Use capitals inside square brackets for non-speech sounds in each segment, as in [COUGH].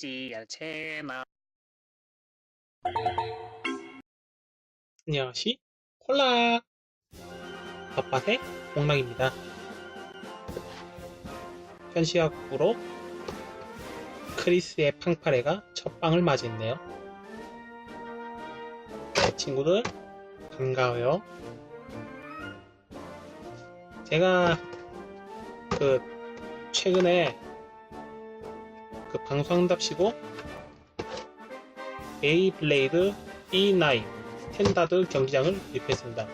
있지 않채나 안녕하시 콜라 덮밭의 공락입니다. 현시학부로 크리스의 팡파레가 첫 방을 맞이했네요. 친구들 반가워요. 제가 그 최근에 그 방송답시고 베이블레이드 E9 스탠다드 경기장을 구입했습니다.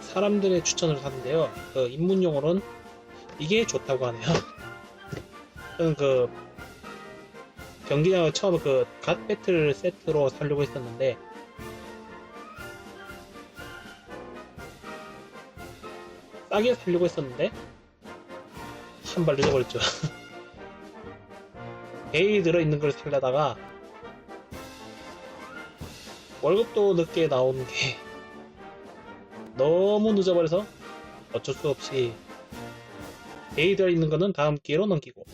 사람들의 추천을 하는데요. 그 입문용어로는 이게 좋다고 하네요. 저는 그 경기장을 처음 그 갓 배틀 세트로 사려고 했었는데 싸게 사려고 했었는데 한 발 늦어버렸죠. [LAUGHS] 베이 들어있는 걸 살려다가 월급도 늦게 나오는 게 너무 늦어버려서 어쩔 수 없이 베이 들어있는 거는 다음 기회로 넘기고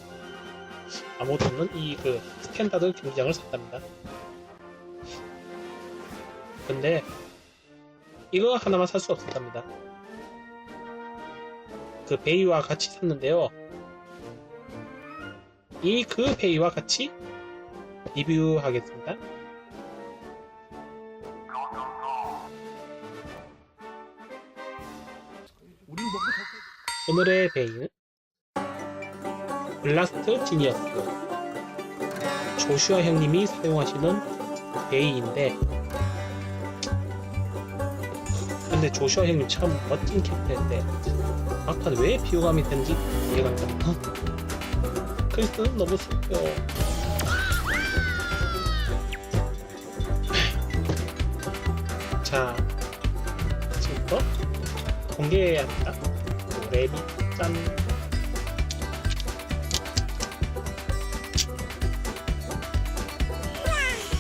아무것도 없는 이그 스탠다드 경기장을 샀답니다. 근데 이거 하나만 살 수 없었답니다. 그 베이와 같이 샀는데요. 이그 베이와 같이 리뷰하겠습니다. 오늘의 베이는 블라스트 지니어스 조슈아 형님이 사용하시는 베이인데 근데 조슈아 형님 참 멋진 캐릭터인데 막판 왜 비호감이 되는지 이해가 안 갑니다 크리스는 너무 슬퍼요 자 지금부터 공개해야 합니다. 랩이 짠.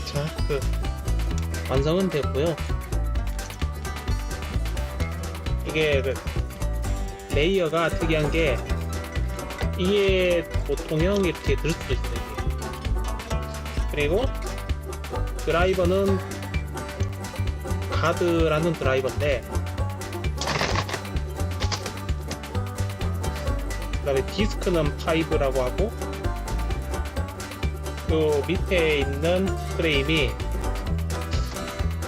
자, 그 완성은 됐고요. 이게 그 레이어가 특이한 게 이게 보 통형 이렇게 들 수도 있어요. 그리고 드라이버는 가드라는 드라이버인데 그 다음에 디스크는 5라고 하고 요 밑에 있는 프레임이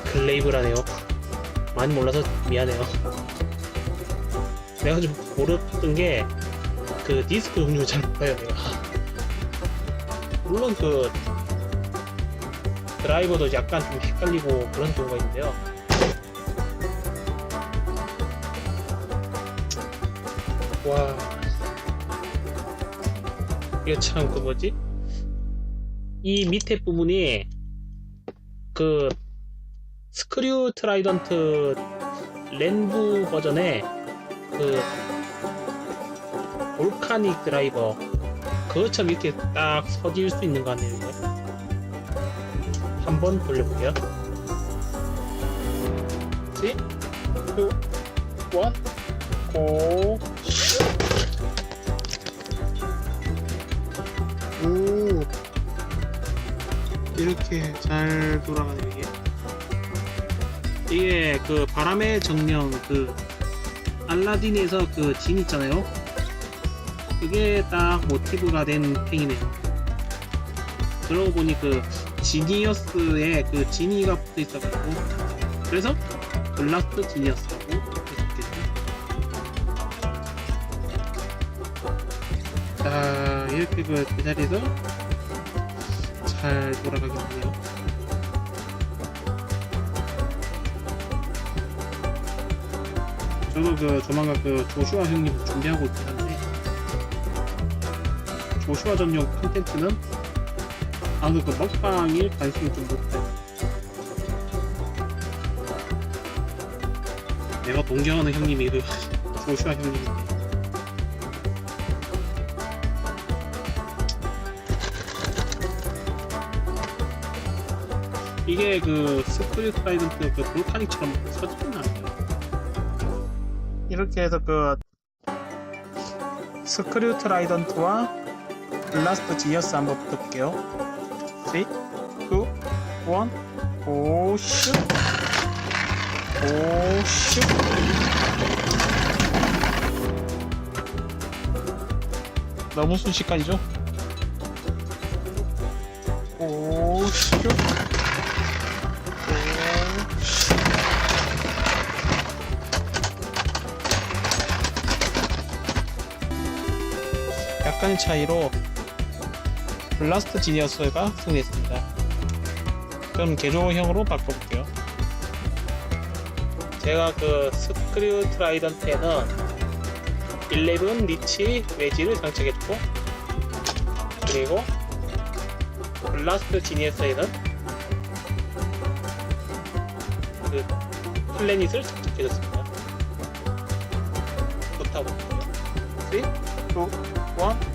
글레이브라네요. 많이 몰라서 미안해요. 내가 좀 모르던 게 그 디스크 종류 잘 몰라요. 물론 그 드라이버도 약간 좀 헷갈리고 그런 경우가 있는데요. 와 이거 참그 뭐지? 이 밑에 부분이 그 스크류 트라이던트 렌부 버전의 그 볼카닉 드라이버 그것처럼 이렇게 딱 서질 수 있는 거 이거. 한번 돌려볼게요. 3, 2, 1, 고. 오. 이렇게 잘 돌아가네요 이게. 이게 그 바람의 정령 그 알라딘에서 그 진 있잖아요 그게 딱 모티브가 된 팽이네요. 그러고 보니 그 지니어스에 그 지니가 붙어 있어가지고 그래서 블라스트 지니어스라고 했었겠죠 자 이렇게 그, 그 자리에서 잘 돌아가겠네요. 저도 그 조만간 그 조슈아 형님 준비하고 한 데 조슈아 전용 콘텐츠는 아무도 그 먹방일 관심이 좀 높아요. 내가 동경하는 형님이 그 조슈아 형님인데 이게 그 스크류 트라이던트 그 볼카닉처럼 서지는 않아요. 이렇게 해서 그 스크류 트라이던트와 블라스트 지니어스 한번 붙어볼게요. 3, 2, 1, 오, 슛! 오, 슛! 너무 순식간이죠? 오, 슛! 오, 슛! 약간의 차이로 블라스트 지니어스가 승리했습니다. 그럼 개조형으로 바꿔볼게요. 제가 그 스크류 트라이던트에는 11 리치 웨지를 장착했고 그리고 블라스트 지니어스에는 그 플래닛을 장착해줬습니다. 좋다고. 3, 2, 1, 오, 슛! 오, 슛!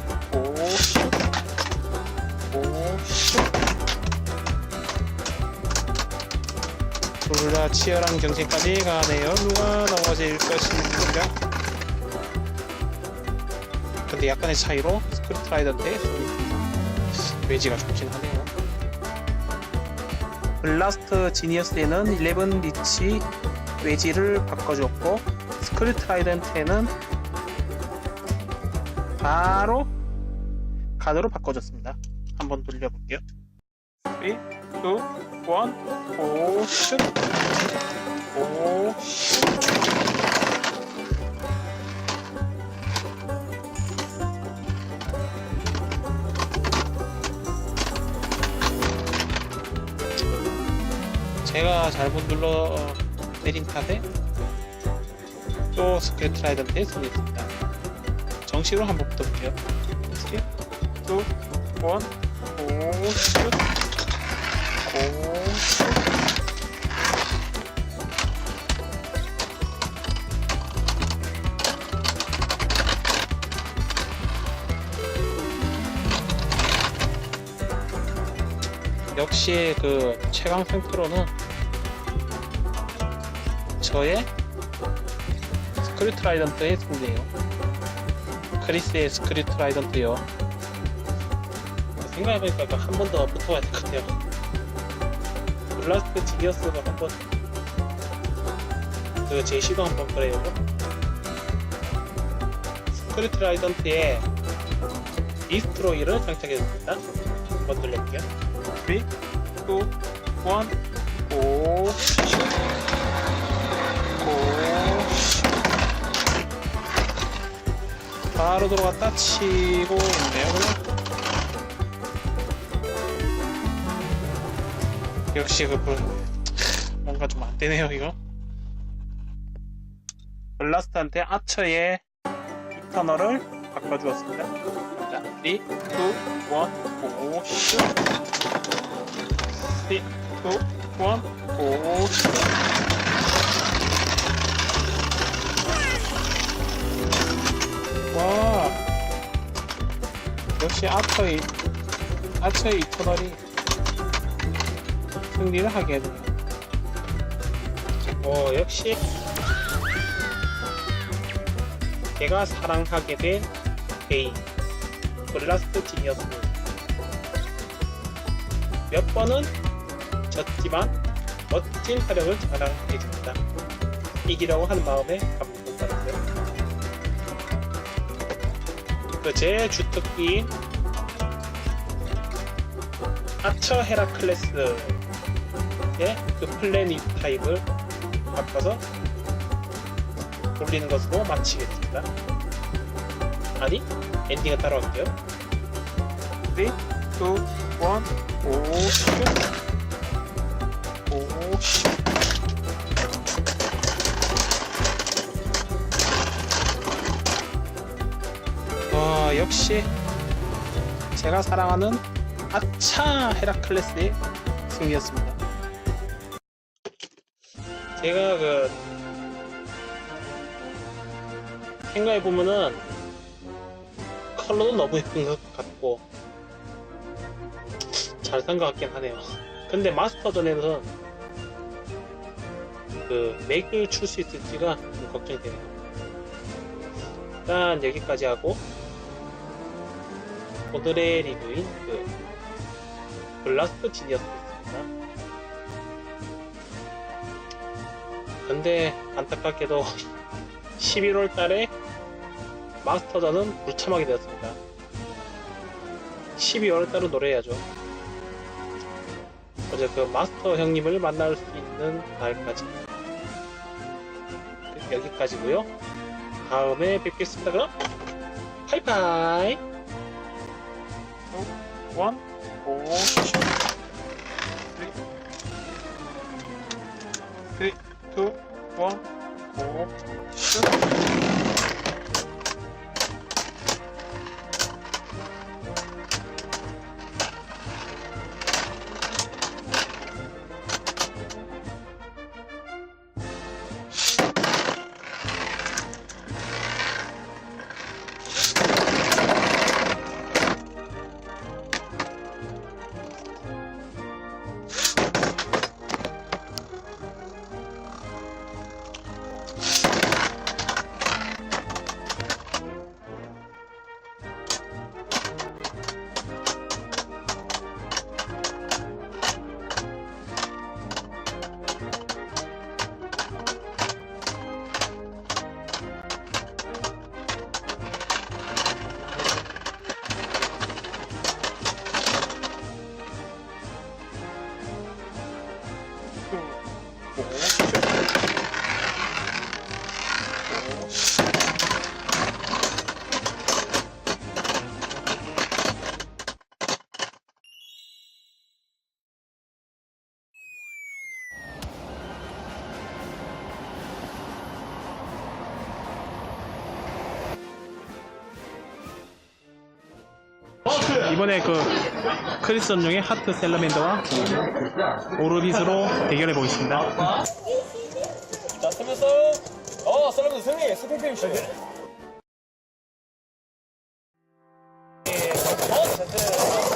둘다 치열한 경쟁까지 가네요. 누가 넘어질 것인가? 근데 약간의 차이로 스크립트 라이더인데 웨지가 좋긴 하네요. 블라스트 지니어스에는 11 리치 웨지를 바꿔줬고 스크립트 라이던트에는 바로 가드로 바꿔줬습니다. 한번 돌려볼게요. 3, 2, 1, 오, 슛! 제가 잘못 눌러 내린 탓에 또 스크래트 라이던트에 승리했습니다. 정식으로 한번 붙어볼게요. 3, 2, 1, 오, 슛! 역시 그 최강 탱크로는 저의 스크리트 라이던트의 승리예요. 크리스의 스크리트 라이던트요. 생각해보니까 한 번 더 붙어야 될 것 같아요. 블라스트 지니어스가 한번 그 제시도 한번 그래요. 스크리트 라이던트에 디스트로이를 장착해줬습니다. 한번 돌려볼게요. 3, 2, 1, 오, 슛! 오, 슛! 바로 들어갔다 치고 있네요. 역시 그 불, 뭔가 좀 안 되네요 이거. 블라스트한테 아처의 이터널을 바꿔주었습니다. 자, 3, 2, 1, 오, 슛! 3, 2, 1, 오, 슛! 와, 역시 아처의 아처의 이터널이 승리를 하게 되네요. 어, 역시 제가 사랑하게 된 베인 블라스트 지니어스 몇 번은 졌지만 멋진 활약을 자랑해줍니다. 이기려고 하는 마음에 감동받았어요. 그제 주특기인 아처 헤라클레스의 그 플래닛 타입을 바꿔서 돌리는 것으로 마치겠습니다. 아니, 엔딩은 따로 할게요. 3, 2, 1, 오, 슛! 오, 슛! 와, 역시 제가 사랑하는 아차 헤라클레스의 승리였습니다. 제가 그 생각해 보면은 컬러도 너무 예쁜 것 같고 잘 산 것 같긴 하네요. 근데 마스터전에는 그 맥을 출 수 있을지가 좀 걱정이 되네요. 일단 여기까지 하고 오늘의 리뷰인 그 블라스트 지니어스 근데 안타깝게도 [LAUGHS] 11월 달에 마스터전은 불참하게 되었습니다. 12월 달은 노래해야죠. 어제 그 마스터 형님을 만날 수 있는 날까지 그 여기까지고요. 다음에 뵙겠습니다. 그럼 하이파이. 원, 오, 光 이번에 그 크리스 전용의 하트 셀러맨더와 오르빗으로 대결해 보겠습니다. 자, 쓰면서 어, 썰러면 승리, 스피드 슛. 어, 됐어요.